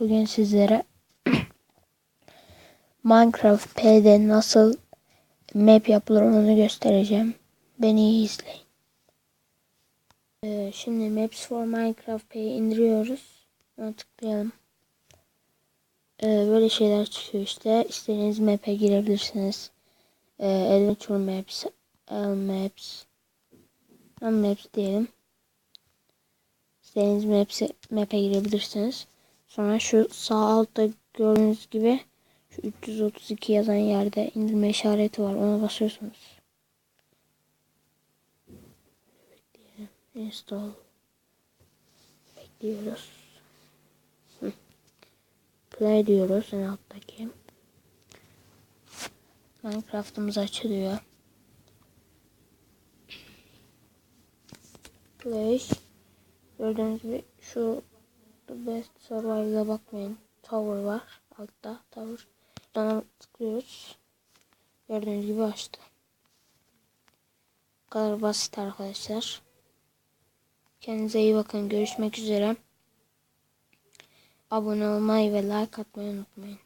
Bugün sizlere Minecraft P'de nasıl map yapılır onu göstereceğim. Beni iyi izleyin. Ee, şimdi Maps for Minecraft P'yi indiriyoruz. Ona tıklayalım. Ee, böyle şeyler çıkıyor işte. İstediğiniz map'e girebilirsiniz. Ee, Adventure Maps, L Maps, M Maps diyelim. İstediğiniz map'e, map'e girebilirsiniz. Sonra şu sağ altta gördüğünüz gibi şu 332 yazan yerde indirme işareti var. Ona basıyorsunuz. Install. Bekliyoruz. Play diyoruz en alttaki. Minecraft'ımız açılıyor. Play. Gördüğünüz gibi şu Best Survival'a bakmayın. Tower var. Altta Tower. Ona tıklıyoruz. Gördüğünüz gibi açtı. Bu kadar basit arkadaşlar. Kendinize iyi bakın. Görüşmek üzere. Abone olmayı ve like atmayı unutmayın.